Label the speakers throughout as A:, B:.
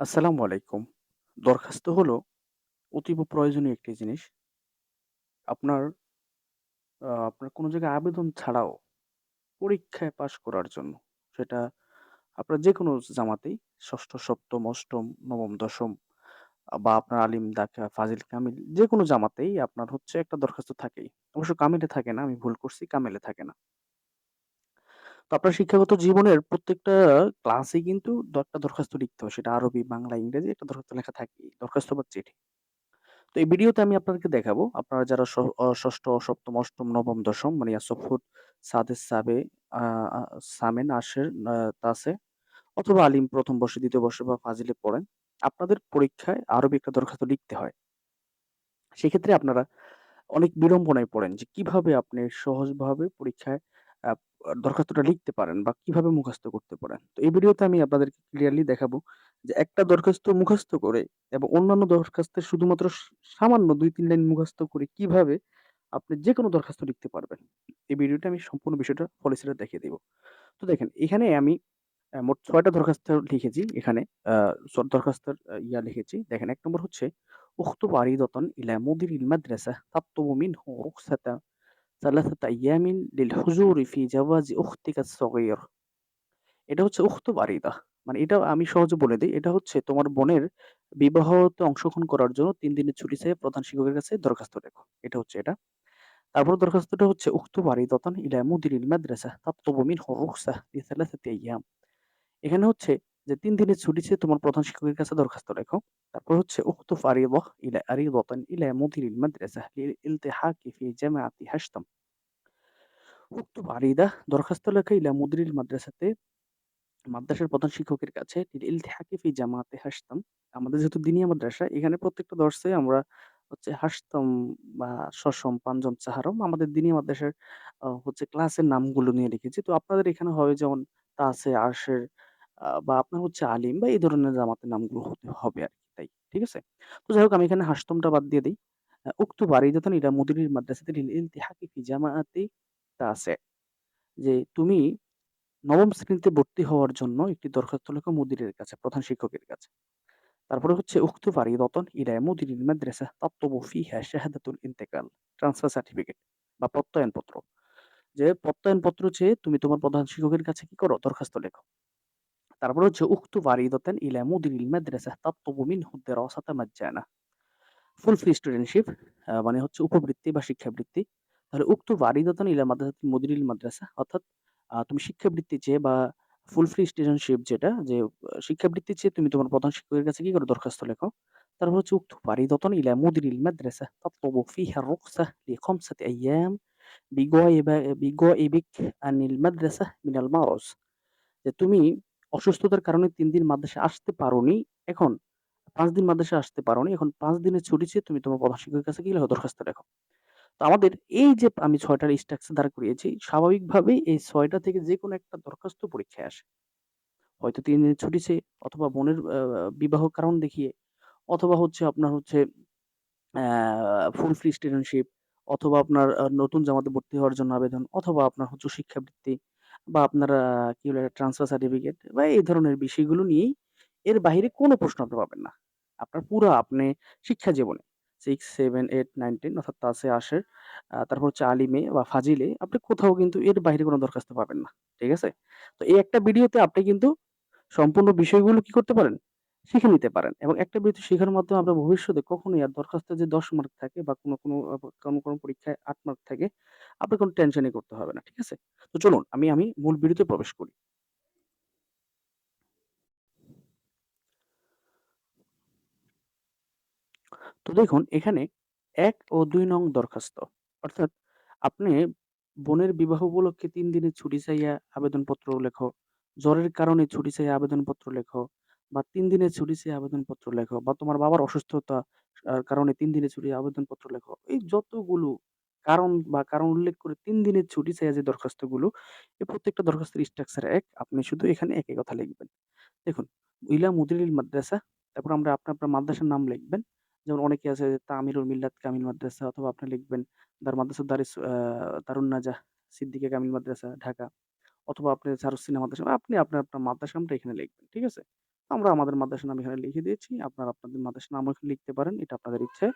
A: আসসালামু আলাইকুম। দরখাস্ত হলো অতীব প্রয়োজনীয় একটি জিনিস। আপনার আপনার কোনো জায়গায় আবেদন ছাড়াও পরীক্ষায় পাস করার জন্য, সেটা আপনার যে কোনো জামাতেই ষষ্ঠ সপ্তম অষ্টম নবম দশম বা আপনার আলিম, দাখা, ফাজিল, কামিল যে কোনো জামাতেই আপনার হচ্ছে একটা দরখাস্ত থাকেই। অবশ্য কামিলে থাকে না, আমি ভুল করছি, কামেলে থাকে না। তো আপনার শিক্ষাগত জীবনের প্রত্যেকটা ক্লাসেই কিন্তু একটা দরখাস্ত লিখতে হয়। সেটা আরবি, বাংলা, ইংরেজি একটা দরখাস্ত লেখা থাকেই। দরখাস্ত বা চিঠি। তো এই ভিডিওতে আমি আপনাদেরকে দেখাবো, আপনারা যারা ষ অ ৬ষ্ঠ, ৭ম, ৮ম, ৯ম, ১০ম মানে ইয়াসফুদ, সাদেস, সাবে, সামেন, আশের, তাসে অথবা আলিম ১ম বর্ষে, ২য় বর্ষে বা ফাজিলে পড়েন। আপনাদের পরীক্ষায় আরবি একটা দরখাস্ত লিখতে হয়। সেক্ষেত্রে আপনারা অনেক বিড়ম্বনায় পড়েন যে কীভাবে আপনি সহজভাবে পরীক্ষায় দরখাস্তটা লিখতে পারেন বা কীভাবে মুখস্থ করতে পারেন। তো এই ভিডিওতে আমি আপনাদেরকে ক্লিয়ারলি দেখাবো যে একটা দরখাস্ত মুখস্থ করে এবং অন্যান্য দরখাস্তের শুধুমাত্র সামান্য দুই, তিন লাইন মুখস্থ করে কীভাবে আপনি যে কোনো দরখাস্ত লিখতে পারবেন। এই ভিডিওটা আমি সম্পূর্ণ বিষয়টা পলিসিটা দেখিয়ে দেব। তো দেখেন, এখানে আমি মোট ছয়টা দরখাস্ত লিখেছি এখানে দরখাস্তের ইয়া লিখেছি। দেখেন, এক নম্বর হচ্ছে, উক্ত বাড়ি দতন ইলা মুদির ইল মাদ্রাসা তাপ্তবমিন হোক ثلاثة أيام للحضور في جواز জাওয়াজি الصغير. সগীর এটা হচ্ছে উক্ত বারিদা মানে এটা আমি সহজে বলে দিই, এটা হচ্ছে তোমার বোনের বিবাহতে অংশগ্রহণ করার জন্য তিন দিনের ছুটি চেয়ে প্রধান শিক্ষকের কাছে দরখাস্ত লেখো এটা হচ্ছে এটা। তারপর দরখাস্তটা হচ্ছে উক্ত বারিদতন ইলা মুদিরিল মাদ্রাসা তাতলুবু মিনহু রুখসা লিসালাসাতি এখানে হচ্ছে যে তিন দিনে ছুটি চেয়ে তোমার প্রধান শিক্ষকের কাছে দরখাস্ত লেখো তারপর হচ্ছে, উক্ত আরিদাহ ইলা আরিদাতান ইলা মুদিরিল মাদ্রাসা লিল ইলতিহাকি ফি জামাআতি হাশতাম। উক্ত ফারিদা দরখাস্ত লেখা ইলা মুদিরিল মাদ্রাসাতে মাদ্রাসার প্রধান শিক্ষকের কাছে লিল ইলতিহাকি ফি জামাআতি হাসতাম আমাদের যেহেতু দিনিয়া মাদ্রাসা, এখানে প্রত্যেকটা দর্শে আমরা হচ্ছে হাসতাম বা সসম, পাঞ্জম চাহারম আমাদের দিনী মাদ্রাসার হচ্ছে ক্লাসের নামগুলো নিয়ে লিখেছি। তো আপনাদের এখানে হবে যেমন তাসে, আরশের বা আপনার হচ্ছে আলিম বা এই ধরনের জামাতের নামগুলো হতে হবে আরকি তাই। ঠিক আছে? তো যাই হোক আমি এখানে হাসতমটা বাদ দিয়ে দেই। উক্ত বারিদাতান ইলা মুদিরিল মাদ্রাসাতি লিল ইলতিহাকি ফি জামাআতি তাসে যে তুমি ৯ম শ্রেণীতে ভর্তি হওয়ার জন্য একটি দরখাস্ত লেখো মুদিরের কাছে, প্রধান শিক্ষকের কাছে। তারপরে হচ্ছে উক্ত ফারিদাতান ইলা মুদিরিল মাদ্রাসা তাতলুবু ফিহা শাহাদাতুল ইন্তেকাল, ট্রান্সফার সার্টিফিকেট বা প্রত্যয়নপত্র। যে প্রত্যয়নপত্র চেয়ে তুমি তোমার প্রধান শিক্ষকের কাছে কি করো? দরখাস্ত লেখো। তারপর হচ্ছে উক্ত বারিদতেন ইলা মুদিরিল মাদ্রাসা তাত্তবু মিনহু দিরাসাতা মাজ্জানা ফুল ফ্রি স্টুডেন্টশিপ মানে হচ্ছে উপবৃত্তি বা শিক্ষাবৃত্তি. তাহলে উক্ত বারিদতন ইলা মাদ্রাসা মুদিরিল মাদ্রাসা, অর্থাৎ তুমি শিক্ষাবৃত্তি চেয়ে বা ফুল ফ্রি স্টুডেন্টশিপ যেটা, যে, শিক্ষাবৃত্তি চেয়ে তুমি তোমার প্রধান শিক্ষকের কাছে কি করে দরখাস্ত লেখো? তারপর হচ্ছে উক্ত বারিদতন ইলা মুদিরিল মাদ্রাসা তাত্তবু ফিহা রুকসা লি খামসাতি আইয়াম বিগয়িবিক আনিল মাদ্রাসা মিনাল মারজ যে তুমি অসুস্থতার কারণে তিন দিন মাদ্রাসায় আসতে পারোনি। এখন পাঁচ দিন মাদ্রাসায় আসতে পারোনি। এখন পাঁচ দিনের ছুটি চেয়ে তুমি তোমার প্রধান শিক্ষকের কাছে লেখো? দরখাস্ত লেখো। তো আমাদের এই যে আমি ছয়টার স্ট্রাকচার দাঁড় করিয়েছি, স্বাভাবিকভাবেই এই ছয়টা থেকে যে কোনো একটা দরখাস্ত পরীক্ষায় আসে। হয়তো তিন দিনের ছুটি চেয়ে অথবা বোনের বিবাহ কারণ দেখিয়ে অথবা হচ্ছে আপনার হচ্ছে ফুল ফ্রি স্টুডেন্টশিপ অথবা আপনার নতুন জামাতে ভর্তি হওয়ার জন্য আবেদন অথবা আপনার হচ্ছে শিক্ষাবৃত্তি বা আপনার কি বলে ট্রান্সফার সার্টিফিকেট বা এই ধরনের বিষয়গুলো নিয়েই এর বাইরে কোনো প্রশ্ন আপনি পাবেন না। আপনার পুরো আপনি শিক্ষা জীবনে 6, 7, 8, 9, 10 অর্থাৎ তাসে, আশের তারপর হচ্ছে আলিমে বা ফাজিলে আপনি কোথাও কিন্তু এর বাইরে কোনো দরখাস্ত পাবেন না। ঠিক আছে? তো এই একটা ভিডিওতে আপনি কিন্তু সম্পূর্ণ বিষয়গুলো কি করতে পারেন? শিখে নিতে পারেন এবং একটা বিষয় শেখার মাধ্যমে আমরা ভবিষ্যতে কখনোই আর দরখাস্তে যে 10 মার্ক থাকে বা কোনো, কোনো কোনো, কোনো পরীক্ষায় ৮ মার্ক থাকে, আপনার কোনো টেনশনই করতে হবে না। ঠিক আছে? তো চলুন আমি, আমি মূল ভিডিওতে প্রবেশ করি। তো দেখুন এখানে এক ও দুই নং দরখাস্ত। অর্থাৎ আপনি বোনের বিবাহ উপলক্ষে তিন দিনের ছুটি চাইয়া আবেদনপত্র লেখো। জ্বরের কারণে ছুটি চাইয়া আবেদনপত্র লেখো বা ৩ দিনের ছুটি চেয়ে আবেদনপত্র লেখো বা তোমার বাবার অসুস্থতা কারণে ৩ দিনের ছুটির আবেদনপত্র লেখো। এই যতগুলো কারণ বা কারণ উল্লেখ করে ৩ দিনের ছুটি চাইয়া যে দরখাস্তগুলো, এই প্রত্যেকটা দরখাস্তের স্ট্রাকচার এক। আপনি শুধু এখানে একই কথা লিখবেন। দেখুন, ইলা মুদিরিল মাদ্রাসা, তারপর আমরা আপনার, আপনার মাদ্রাসার নাম লিখবেন। যেমন অনেকে আছে তামিরুল মিল্লাত কামিল মাদ্রাসা অথবা আপনি লিখবেন দার মাদ্রাসা দারিস আ দারুণ নাজাহ কামিল মাদ্রাসা ঢাকা অথবা আপনি সারুস সিনা মাদ্রাসা আপনি আপনার, আপনার মাদ্রাসা নামটা এখানে লিখবেন। ঠিক আছে? আমরা আমাদের মাদ্রাসার নাম এখানে লিখে দিয়েছি। আপনারা আপনাদের মাদ্রাসার নামও এখানে লিখতে পারেন। এটা আপনাদের ইচ্ছে।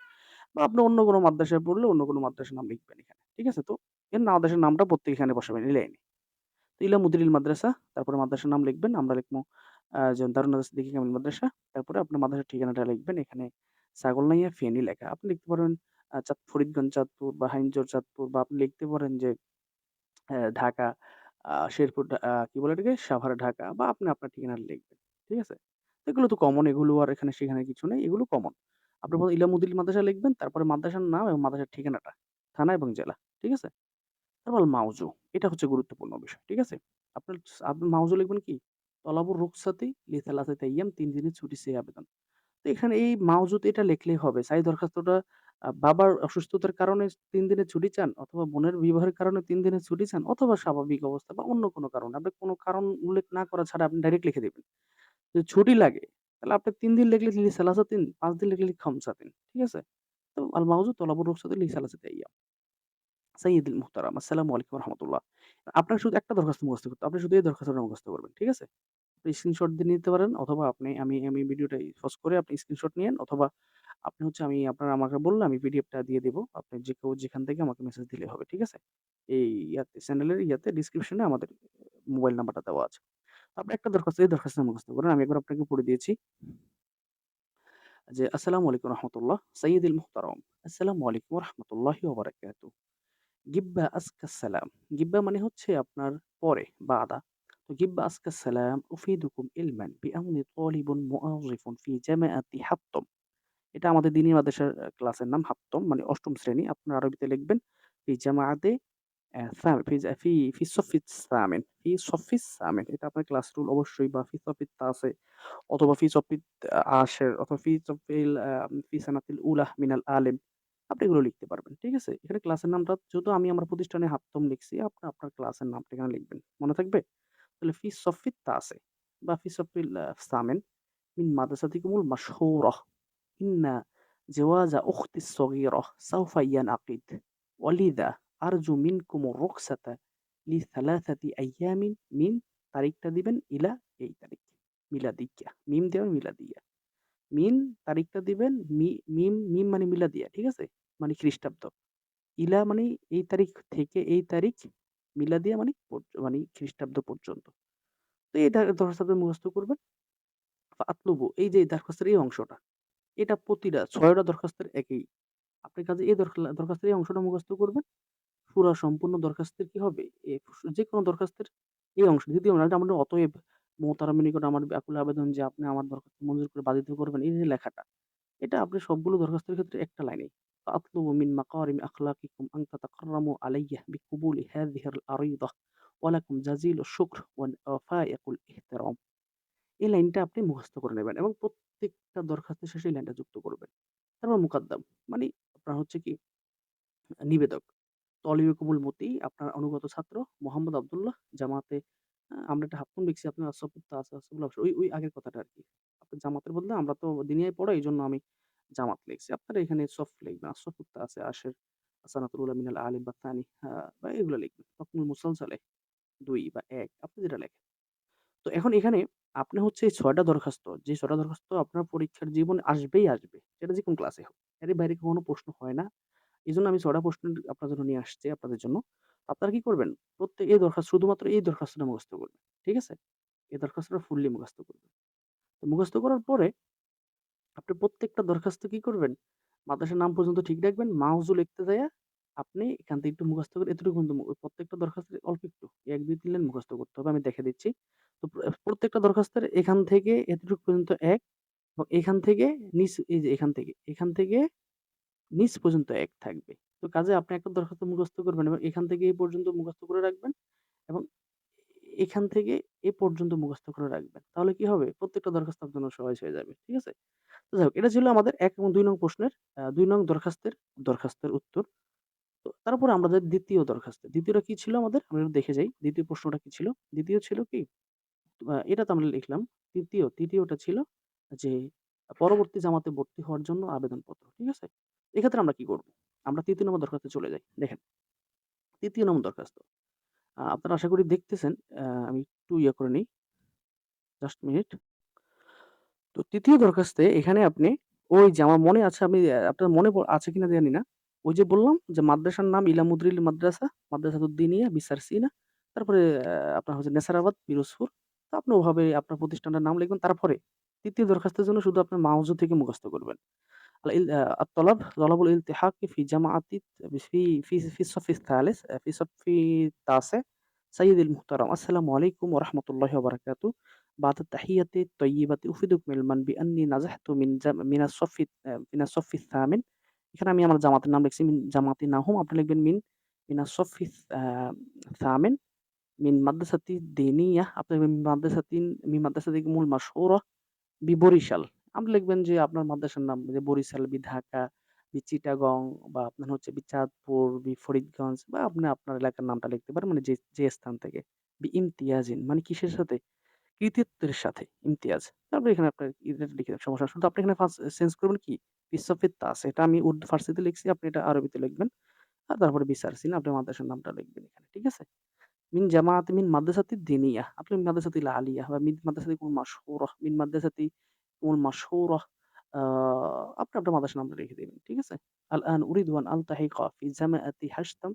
A: বা আপনি অন্য কোনো মাদ্রাসায় পড়লে অন্য কোনো মাদ্রাসার নাম লিখবেন এখানে। ঠিক আছে? তো এর মাদ্রাসার নামটা প্রত্যেক এখানে বসাবেন এই লাইনে। তো ইলা মুদিরিল মাদ্রাসা, তারপরে মাদ্রাসার নাম লিখবেন। আমরা লিখব যেমন দারুণ সিদ্দিকী কামিল মাদ্রাসা। তারপরে আপনার মাদ্রাসার ঠিকানাটা লিখবেন। এখানে ছাগলনাইয়া ফেনী লেখা। আপনি লিখতে পারেন চাঁদ ফরিদগঞ্জ চাঁদপুর বা হাইমচর চাঁদপুর বা আপনি লিখতে পারেন যে ঢাকা শেরপুর কি বলে এটাকে? সাভার ঢাকা বা আপনি আপনার ঠিকানাটা লিখবেন। ঠিক আছে? এগুলো তো কমন এগুলো আর এখানে সেখানে কিছু নেই। এগুলো কমন। আপনি প্রথমে ইলা মুদিরিল মাদ্রাসা লিখবেন, তারপরে মাদ্রাসার নাম এবং মাদ্রাসার ঠিকানাটা, থানা এবং জেলা। ঠিক আছে? তারপর মাওজু। এটা হচ্ছে গুরুত্বপূর্ণ বিষয়। ঠিক আছে? আপনার আপনি মাওজু লিখবেন কি? তলাবুর রুকসাতি লি সালাসাতি আইয়াম ৩ দিনের ছুটি চেয়ে আবেদন। তো এখানে এই মাওজুদ এটা লিখলেই হবে। সাই দরখাস্তটা আ বাবার অসুস্থতার কারণে ৩ দিনের ছুটি চান অথবা বোনের বিবাহের কারণে ৩ দিনের ছুটি চান অথবা স্বাভাবিক অবস্থা বা অন্য কোনো কারণে। আপনি কোনো কারণ উল্লেখ না করা ছাড়া আপনি ডাইরেক্ট লিখে দিবেন। যদি ছুটি লাগে তাহলে আপনি তিন দিন লিখলে লি সালাসাতিন, ৫ দিন লিখলে খামসাতিন। ঠিক আছে? তো আল মাওজুদ তলাবুর রুকসাতি লি সালাসাতি আইয়াম। সাইয়্যিদুল মুহতারাম আসসালামু আলাইকুম রাহমাতুল্লাহ। আপনার শুধু একটা দরখাস্ত মুখস্থ করতে আপনি শুধু এই দরখাস্তটা মুখস্থ করবেন। ঠিক আছে? আপনি স্ক্রিনশট দিয়ে নিতে পারেন অথবা আপনি আমি আমি ভিডিওটা পজ করে আপনি স্ক্রিনশট নিয়েন অথবা আপনি হচ্ছে আমি আপনার আমাকে বললে আমি পিডিএফটা দিয়ে দিব। আপনি যে কেউ যেখান থেকে আমাকে মেসেজ দিলে হবে। ঠিক আছে? এই ইয়াতে চ্যানেলের ইয়াতে ডেসক্রিপশনে আমাদের মোবাইল নাম্বারটা দেওয়া আছে। আপনি একটা দরখাস্ত, এই দরখাস্তটা মুখস্থ করেন। আমি একবার আপনাকে পড়ে দিয়েছি। যে, আসসালামু আলাইকুম রাহমাতুল্লাহ। সাইয়্যিদুল মুহতারাম। আসসালামু আলাইকুম রাহমাতুল্লাহি গিব্বা আজকাস সালাম। গিব্বা মানে হচ্ছে আপনার পরে বাদা। তো গিব্বা আজকাস সালাম, উফিদুকুম ইলমান বিআন্নি তালিবুন মুআযিফুন ফি জামাআতি হাত্তম। এটা আমাদের দ্বীনি মাদ্রাসার ক্লাসের নাম হাত্তম মানে ৮ম শ্রেণি। আপনারা আরবিতে লিখবেন ফিজ ফি ফি সফিস সামিন ফি সফিস সামিন এটা আপনার ক্লাস রুল অবশ্যই বা ফি সফিত আছে। অথবা ফি সফিত আশের অথবা ফি সফিল ফি সানাতিল উলাহ মিনাল আলেম, আপনি এগুলো লিখতে পারবেন, ঠিক আছে? এখানে ক্লাসের নামটা, যেহেতু আমি আমার প্রতিষ্ঠানে হাফতম লিখছি, আপনি আপনার ক্লাসের নামটা এখানে লিখবেন, মনে থাকবে? তাহলে ফি সফিত আছে বা ফি সফিল সামিন মিন মাদ্রাসাতিকুমুল মাশহুরা, ইন্না জওয়াজা উখতি সগীরা সাউফা আকিদ ওয়ালিদা আরজু মিনকুম রুকসাতা লি সালাসাতি আইয়া মিন মিন তারিখটা দিবেন ইলা এই তারিখ মিলা মিলাদিয়া মিম দেবেন মিলাদিয়া মিন তারিখটা দিবেন মি মিম মিম মানে মিলা দিয়া ঠিক আছে? মানে খ্রিস্টাব্দ. ইলা মানে এই তারিখ থেকে এই তারিখ মিলা দিয়া মানে মানে খ্রিস্টাব্দ পর্যন্ত। তো এই দরখাস্ত মুখস্থ করবেন। আতলুবু, এই যে দরখাস্তের এই অংশটা, এটা প্রতিটা ছয়টা দরখাস্তের একই। আপনার কাছে এই দরখাস্তের এই অংশটা মুখস্থ করবেন। পুরা সম্পূর্ণ দরখাস্তের কি হবে? যে কোনো দরখাস্তের এই অংশ। দ্বিতীয় আমাদের অতএব মোহতারা মনে আমার ব্যাকুল আবেদন যে আপনি আমার দরখাস্ত মঞ্জুর করে বাধিত করবেন, এই যে লেখাটা, এটা আপনি সবগুলো দরখাস্তের ক্ষেত্রে একটা লাইনে আতলুবু মিন মাকারিম আখলাকিকুম আন তাতাকাররামু আলাইহি বিকুবুলি হাযিহি আল-আরিদা ওয়া লাকুম জাযীলুশ শুকর ওয়া ফায়িকুল ইহতিরাম। এই লাইনটা আপনি মুখস্থ করে নেবেন এবং প্রত্যেকটা দরখাস্তের শেষে লাইনটা যুক্ত করবেন। তারপর মুকাদ্দাম মানে আপনার হচ্ছে কি, নিবেদক। তলিবে কুমুল মতি আপনার অনুগত ছাত্র মোহাম্মদ আবদুল্লাহ জামাতে আমরা একটা হাত্তম লিখছি আপনার আসফুত্তা আছে আসফুল্লাহ ওই ওই আগের কথাটা আর কি আপনি জামাতের বদলে আমরা তো দিনিয়ায় পড়াই জন্য আমি জামাত লিখছি। আপনারা এখানে সফ লিখবেন। আসফুত্তা আছে আশের আসানাতুল মিনাল আলিম বা আ বা এগুলো লিখবেন। হকমুল মুসালসালে দুই বা এক আপনি যেটা লেখেন। তো এখন এখানে আপনি হচ্ছে এই ছয়টা দরখাস্ত, যে ৬ টা দরখাস্ত আপনার পরীক্ষার জীবনে আসবেই আসবে। সেটা যেকোনো ক্লাসে হোক। এর বাইরে কখনো প্রশ্ন হয় না। এজন্য আমি ৬ টা প্রশ্ন আপনার জন্য নিয়ে আসছি আপনাদের জন্য। আপনারা কি করবেন? প্রত্যেক এই দরখাস্ত শুধুমাত্র এই দরখাস্তটা মুখস্থ করবেন। ঠিক আছে? এই দরখাস্তটা ফুললি মুখস্থ করবেন। তো মুখস্থ করার পরে আপনি প্রত্যেকটা দরখাস্ত কি করবেন? মাদ্রাসার নাম পর্যন্ত ঠিক রাখবেন। মাওজু লিখতে যাইয়া আপনি এখান থেকে একটু মুখস্থ করে এতটুকু পর্যন্ত প্রত্যেকটা দরখাস্তের অল্প একটু ১, ২, ৩ লাইন মুখস্থ করতে হবে। আমি দেখে দিচ্ছি। তো প্রত্যেকটা দরখাস্তের এখান থেকে এতটুকু পর্যন্ত এক এবং এখান থেকে নিচ এই যে এখান থেকে, এখান থেকে নিচ পর্যন্ত এক থাকবে। তো কাজে আপনি একটা দরখাস্ত মুখস্থ করবেন এবং এখান থেকে এই পর্যন্ত মুখস্থ করে রাখবেন এবং এখান থেকে এ পর্যন্ত মুখস্থ করে রাখবেন। তাহলে কি হবে? প্রত্যেকটা দরখাস্ত আপনার জন্য সহজ হয়ে যাবে। ঠিক আছে? তো যাই হোক এটা ছিল আমাদের এক এবং দুই নং প্রশ্নের দুই নং দরখাস্তের, দরখাস্তের উত্তর। তো তারপর আমরা যাই ২য় দরখাস্তে। ২য় টা কি ছিল আমাদের? আমরা দেখে যাই। দ্বিতীয় প্রশ্নটা কি ছিল? দ্বিতীয় ছিল কি? এটা তো আমরা লিখলাম। ৩য়, ৩য়টা ছিল যে পরবর্তী জামাতে ভর্তি হওয়ার জন্য আবেদনপত্র। ঠিক আছে? এক্ষেত্রে আমরা কি করব? আমরা তৃতীয় নম্বর দরখাস্তে চলে যাই। দেখেন তৃতীয় নম্বর দরখাস্ত। আপনারা আশা করি দেখতেছেন। আমি একটু ইয়ে করে নিই জাস্ট মিনিট। তো তৃতীয় দরখাস্তে এখানে আপনি ওই যে আমার মনে আছে আমি আপনার মনে আছে কিনা জানি না। ওই যে বললাম যে মাদ্রাসার নাম ইলা মুদরিল মাদ্রাসা, মাদ্রাসাতুদ দীনিয়া বিসারসিনা। তারপরে আপনার হচ্ছে নেসারাবাদ, পিরোজপুর। তো আপনি ওভাবে আপনার প্রতিষ্ঠানটার নাম লিখবেন। তারপরে তৃতীয় দরখাস্তের জন্য শুধু আপনার মাওজু থেকে মুখস্থ করবেন। الإل آآ الطلب طلب الالتحاق في جامعة في في في الصف الثالث في صف التاسع سيدي المحترم السلام عليكم ورحمة الله وبركاته بعد التحية الطيبة أفيدكم علما بأني نجحت من جم من الصف آآ من الصف الثامن এখানে আমি আমার জামাতের নাম লিখছি মিন জামাতি নাহুম আপনি লিখবেন মিন মিন الصف الث আ الثامن من مدرسة دينية আপনি লিখবেন من مدرسة من مدرستكم المشهورة বি-বরিশাল। আপনি লিখবেন যে আপনার মাদ্রাসার নাম যে বরিশাল, বি ঢাকা, বি চিটাগং বা আপনার হচ্ছে বি চাঁদপুর, বি ফরিদগঞ্জ বা আপনি আপনার এলাকার নামটা লিখতে পারেন। মানে যে, যে স্থান থেকে। বি ইমতিয়াজিন মানে কিসের সাথে? কৃতিত্বের সাথে ইমতিয়াজ। তারপরে এখানে আপনার লিখে সমস্যা। শুধু আপনি এখানে ফার্স্ট চেঞ্জ করবেন কি? বিশ্বফিত তাস এটা আমি উর্দু ফার্সিতে লিখছি, আপনি এটা আরবিতে লিখবেন। আর তারপরে বিসারসিন আপনি মাদ্রাসার নামটা লিখবেন এখানে। ঠিক আছে? মিন জামাআতি মিন মাদ্রাসাতি দিনিয়া আপনি মাদ্রাসাতিল আলিয়া বা মিন মাদ্রাসাতিকুম মাশহুরা, মিন মাদ্রাসাতি কুমুল মাশহুরা আপনি আপনার মাদ্রাসার নামটা লিখে দিবেন। ঠিক আছে? আল-আন উরিদু আন আলতাহিকা ফি জামাআতি হাশতাম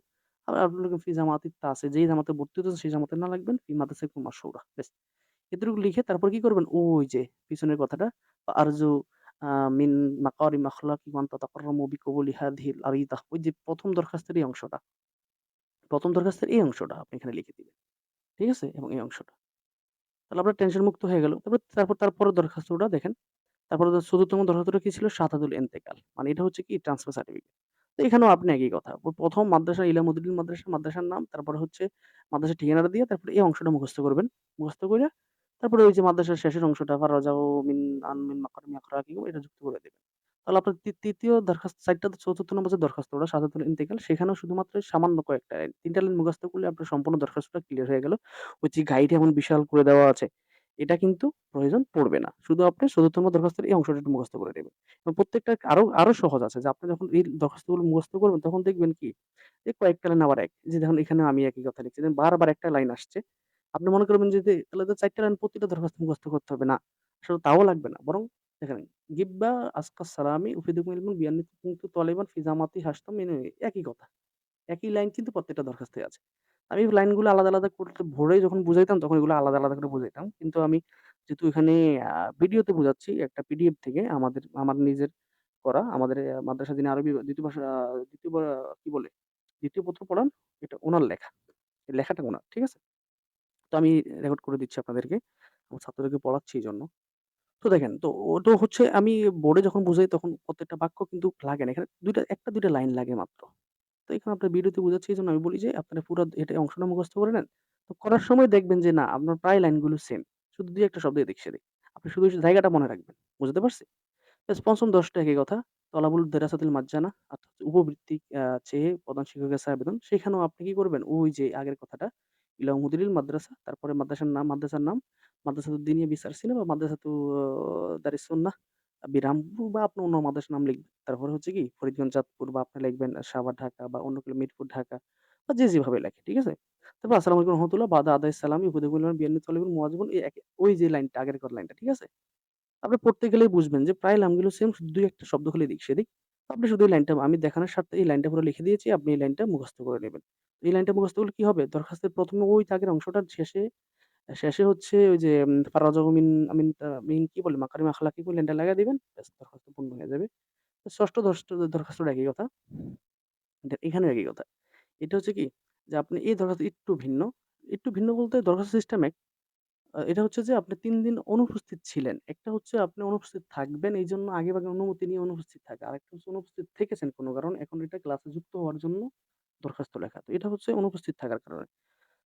A: আবার আপনি লিখবেন ফি জামাআতি তাসে যেই জামাতে ভর্তি হতেছেন সেই জামাতের নাম লিখবেন ফি মাদ্রাসাতিকুম মাশহুরা। ব্যাস। এতটুকু লিখে তারপর কি করবেন? ওই যে পিছনের কথাটা আরজু মিন মাকারিম আখলাকি ওয়ান তাতাকাররামু বিকবুলি হাযিহিল আরিদা ওই যে প্রথম দরখাস্তের এই অংশটা। প্রথম দরখাস্তের এই অংশটা আপনি এখানে লিখে দিবেন। ঠিক আছে? এবং এই অংশটা। তাহলে আপনার টেনশন মুক্ত হয়ে গেল। তারপর তারপর তারপরে দরখাস্তটা দেখেন। তারপর ৪র্থ দরখাস্তটা কি ছিল? সাতাদুল এন্তেকাল মানে এটা হচ্ছে কি ট্রান্সফার সার্টিফিকেট। তো এখানেও আপনি একই কথা। প্রথম মাদ্রাসা ইলামুদ্দিন মাদ্রাসা, মাদ্রাসার নাম, তারপরে হচ্ছে মাদ্রাসা ঠিকানাটা দিয়ে তারপরে এই অংশটা মুখস্থ করবেন। মুখস্থ করে তারপরে ওই যে মাদ্রাসার শেষের অংশটা ফারাজাউ মিন আন মিন মাকর মিয়াকরা কি এটা যুক্ত করে দিবেন। তাহলে আপনার তি ৩য় দরখাস্ত ৪ টা ৪র্থ নম্বর যে দরখাস্তটা শাহাদাতুল ইন্তেকাল সেখানেও শুধুমাত্র সামান্য কয়েকটা লাইন। তিনটা লাইন মুখস্থ করলে আপনার সম্পূর্ণ দরখাস্তটা ক্লিয়ার হয়ে গেল। ওই যে গাইড এমন বিশাল করে দেওয়া আছে, এটা কিন্তু প্রয়োজন পড়বে না। শুধু আপনি চতুর্থ নম্বর দরখাস্তের এই অংশটা একটু মুখস্থ করে নেবেন। এবং প্রত্যেকটা আরও, আরও সহজ আছে যে আপনি যখন এই দরখাস্তগুলো মুখস্থ করবেন তখন দেখবেন কি যে কয়েকটা লাইন আবার এক। যে দেখুন এখানে আমি একই কথা লিখছি। দেখেন বারবার একটা লাইন আসছে। আপনি মনে করবেন যে, যে তাহলে তো ৪ টা লাইন প্রতিটা দরখাস্ত মুখস্থ করতে হবে। না, আসলে তাও লাগবে না। বরং দেখেন গিব্বা আসকাস সালামি উফিদুকুম ইলমুন বিআন্নী কুনতু তলিবান ফি জামাতি হাসতাম মিন একই কথা। একই লাইন কিন্তু প্রত্যেকটা দরখাস্তে আছে। আমি লাইনগুলো আলাদা, আলাদা করতে ভোরে যখন বুঝাইতাম তখন এগুলো আলাদা, আলাদা করে বুঝাইতাম। কিন্তু আমি যেহেতু এখানে ভিডিওতে বুঝাচ্ছি একটা পিডিএফ থেকে আমাদের আমার নিজের করা আমাদের মাদ্রাসা যিনি আরবি দ্বিতীয় ভাষা ২য় বা কি বলে? দ্বিতীয় পত্র পড়ান এটা ওনার লেখা। এই লেখাটা ওনার ঠিক আছে? তো আমি রেকর্ড করে দিচ্ছি আপনাদেরকে। আমার ছাত্রদেরকে পড়াচ্ছি এজন্য। তো দেখেন, তো ওটা হচ্ছে আমি বোর্ডে যখন বুঝাই তখন প্রত্যেকটা বাক্য কিন্তু লাগে না। এখানে ২ টা ১ টা ২ টা লাইন লাগে মাত্র। তো এখানে আপনার ভিডিওতে বুঝাচ্ছি, এজন্য আমি বলি যে আপনারা পুরা এটা অংশটা মুখস্থ করে নেন। তো করার সময় দেখবেন যে না, আপনার প্রায় লাইনগুলো সেম। শুধু ২ ১ টা শব্দ এদিক সেদিক। আপনি শুধু জায়গাটা মনে রাখবেন। বুঝতে পারছি? ব্যাস ৫ম ১০ টা একই কথা। তলাবুল দেরাসাতিল মাজ্জানা, অর্থাৎ উপবৃত্তি চেয়ে প্রধান শিক্ষকের কাছে আবেদন। সেখানেও আপনি কি করবেন? ওই যে আগের কথাটা ইলা মুদিরিল মাদ্রাসা, তারপরে মাদ্রাসার নাম মাদ্রাসার নাম মাদ্রাসাতুদ দীনিয়া বিসারসিনা বা মাদ্রাসাতু দারিস সুন্নাহ বিরামপুর বা আপনি অন্য মাদ্রাসার নাম লিখবেন। তারপরে হচ্ছে কি ফরিদগঞ্জ, চাঁদপুর বা আপনি লিখবেন সাভার, ঢাকা বা অন্য কেউ মিরপুর, ঢাকা বা যে যেভাবে লেখে। ঠিক আছে? তারপর আসসালামু আলাইকুম রহমাতুল্লাহ বাদা আদাইস সালামি উফিদুকুল বিআন্নী তলিবুল মুওয়াজিবুন এই ওই যে লাইনটা আগের করা লাইনটা। ঠিক আছে? আপনি পড়তে গেলেই বুঝবেন যে প্রায় লাইনগুলো সেম শুধু ২ ১ টা শব্দ খালি এদিক সেদিক। আপনি শুধু এই লাইনটা আমি দেখানোর স্বার্থে এই লাইনটা পুরো লিখে দিয়েছি। আপনি এই লাইনটা মুখস্থ করে নেবেন। এই লাইনটা মুখস্থ করলে কি হবে? দরখাস্তের প্রথমে ওই দাগের অংশটার শেষে শেষে হচ্ছে ওই যে, উম ফারাজাউ মিন আমিন মিন কি বলে? মাকারিম আখলাকিকুম লাইনটা লাগায় দিবেন। ব্যাস, দরখাস্ত পূর্ণ হয়ে যাবে। ৬ষ্ঠ দরষ্ট দরখাস্তটা একই কথা। এটা এখানেও একই কথা। এটা হচ্ছে কি? যে আপনি এই দরখাস্ত একটু ভিন্ন। একটু ভিন্ন বলতে দরখাস্ত সিস্টেম এক। এটা হচ্ছে যে আপনি তিন দিন অনুপস্থিত ছিলেন। একটা হচ্ছে আপনি অনুপস্থিত থাকবেন এই জন্য আগে আগেভাগে অনুমতি নিয়ে অনুপস্থিত থাকা। আরেকটা হচ্ছে অনুপস্থিত থেকেছেন কোনো কারণ, এখন এটা ক্লাসে যুক্ত হওয়ার জন্য দরখাস্ত লেখা। তো এটা হচ্ছে অনুপস্থিত থাকার কারণে।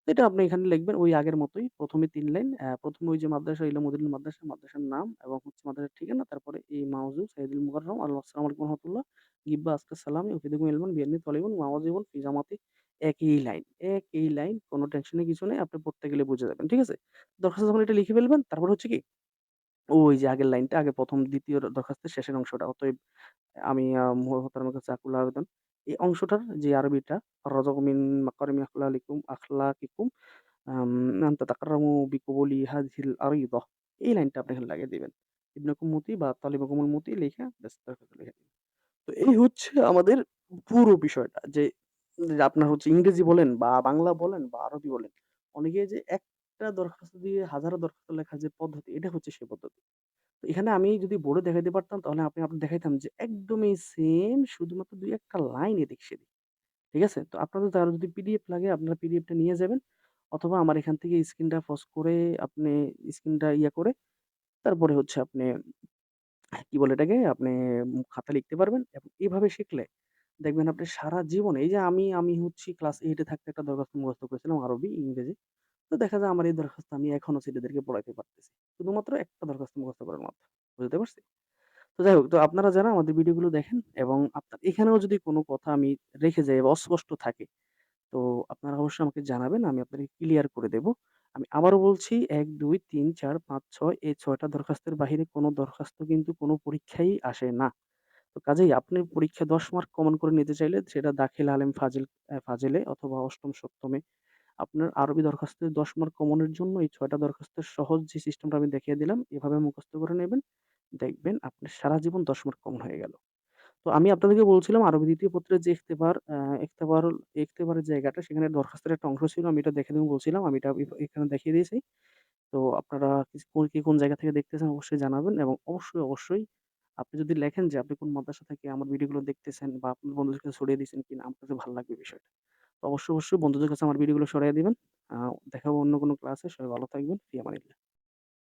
A: এটা আপনি এখানে লিখবেন ওই আগের মতোই। প্রথমে তিন লাইন। ১ম ওই যে মাদ্রাসা ইলা মুদিরিল মাদ্রাসা, মাদ্রাসার নাম এবং হচ্ছে মাদ্রাসার ঠিকানা। তারপরে এই মাওজু সাইদুল মুকাররম আল আসসালামু আলাইকুম রহমাতুল্লাহ। গিব্বা আসকাস সালামি উফিদুকুম ইলমান বিআন্নী তলিবুন ওয়াওয়াজিবুন ফি জামাতি একই লাইন, একই লাইন। কোনো টেনশনের কিছু নেই। আপনি পড়তে গেলে বুঝে যাবেন। ঠিক আছে? দরখাস্ত যখন এটা লিখে ফেলবেন তারপর হচ্ছে কি? ওই যে আগের লাইনটা আগে ১ম ২য় দরখাস্তের শেষের অংশটা। অতএব আমি আ মোহতারামের কাছে আকুল আবেদন। এই অংশটার যে আরবিটা "ফারাজাউ মিন মাকারিমি আখলালিকুম আখলাকিকুম আম আন তাতাকাররামু বিকুবুলি হাযিহিল আরিদা" এই লাইনটা আপনি এখানে লাগিয়ে দিবেন। ইবনে কুমুতি বা তালিবাকুমুল মতি লিখা লিখে। তো এই হচ্ছে আমাদের পুরো বিষয়টা যে, যে আপনার হচ্ছে ইংরেজি বলেন বা বাংলা বলেন বা আরবি বলেন, অনেকে যে একটা দরখাস্ত দিয়ে হাজারো দরখাস্ত লেখা যে পদ্ধতি, এটা হচ্ছে সেই পদ্ধতি। তো এখানে আমি যদি বোর্ডে দেখাইতে পারতাম তাহলে আপনি আপনার দেখাইতাম যে একদমই সেম শুধুমাত্র ২-১ টা লাইন এদিক-সেদিক। ঠিক আছে? তো আপনাদের তার যদি পিডিএফ লাগে আপনারা পিডিএফটা নিয়ে যাবেন। অথবা আমার এখান থেকে স্ক্রিনটা ফস করে আপনি স্ক্রিনটা ইয়া করে তারপরে হচ্ছে আপনি কি বলে এটাকে? আপনি খাতা লিখতে পারবেন এবং এভাবে শিখলে দেখবেন আপনি সারা জীবন এই যে আমি, আমি হচ্ছি ক্লাস এইটে থাকতে একটা দরখাস্ত মুখস্থ করেছিলাম আরবি, ইংরেজি। তো দেখা যায় আমার এই দরখাস্ত আমি এখনও ছেলেদেরকে পড়াইতে পারতেছি। শুধুমাত্র একটা দরখাস্ত মুখস্থ করার মাধ্যমে। বুঝতে পারছি? তো যাই হোক, তো আপনারা যারা আমাদের ভিডিওগুলো দেখেন এবং আপনার এখানেও যদি কোনো কথা আমি রেখে যাই বা অস্পষ্ট থাকে, তো আপনারা অবশ্যই আমাকে জানাবেন। আমি আপনাকে ক্লিয়ার করে দেব। আমি আবারও বলছি ১, ২, ৩, ৪, ৫, ৬ এই ছয়টা দরখাস্তের বাহিরে কোনো দরখাস্ত কিন্তু কোনো পরীক্ষাই আসে না। তো কাজেই আপনি পরীক্ষা দশ মার্ক কমন করে নিতে চাইলে সেটা দাখিল, আলেম, ফাজিল ফাজিলে অথবা অষ্টম, সপ্তমে আপনার আরবি দরখাস্তে ১০ মার্ক কমনের জন্য এই ৬ টা দরখাস্তের সহজ যে সিস্টেমটা আমি দেখিয়ে দিলাম, এভাবে মুখস্থ করে নেবেন। দেখবেন আপনার সারা জীবন ১০ মার্ক কমন হয়ে গেল। তো আমি আপনাদেরকে বলছিলাম আরবি দ্বিতীয় পত্রের যে ইখতেবার আ ইখতেবারুল ইখতেবারের জায়গাটা সেখানে দরখাস্তের একটা অংশ ছিল। আমি এটা দেখে দেবো বলছিলাম। আমি এটা এখানে দেখিয়ে দিয়েছি। তো আপনারা কে কোন জায়গা থেকে দেখতেছেন অবশ্যই জানাবেন এবং অবশ্যই, অবশ্যই আপনি যদি লেখেন যে আপনি কোন মাদ্রাসা থেকে আমার ভিডিওগুলো দেখতেছেন বা আপনার বন্ধুদের কাছে ছড়িয়ে দিয়েছেন কিনা আমার কাছে ভালো লাগবে বিষয়টা। অবশ্যই, অবশ্যই বন্ধুদের কাছে আমার ভিডিওগুলো সরাই দিবেন। দেখাবো দেখা অন্য কোনো ক্লাসে। সবাই ভালো থাকবেন। ফি আমানিল্লাহ।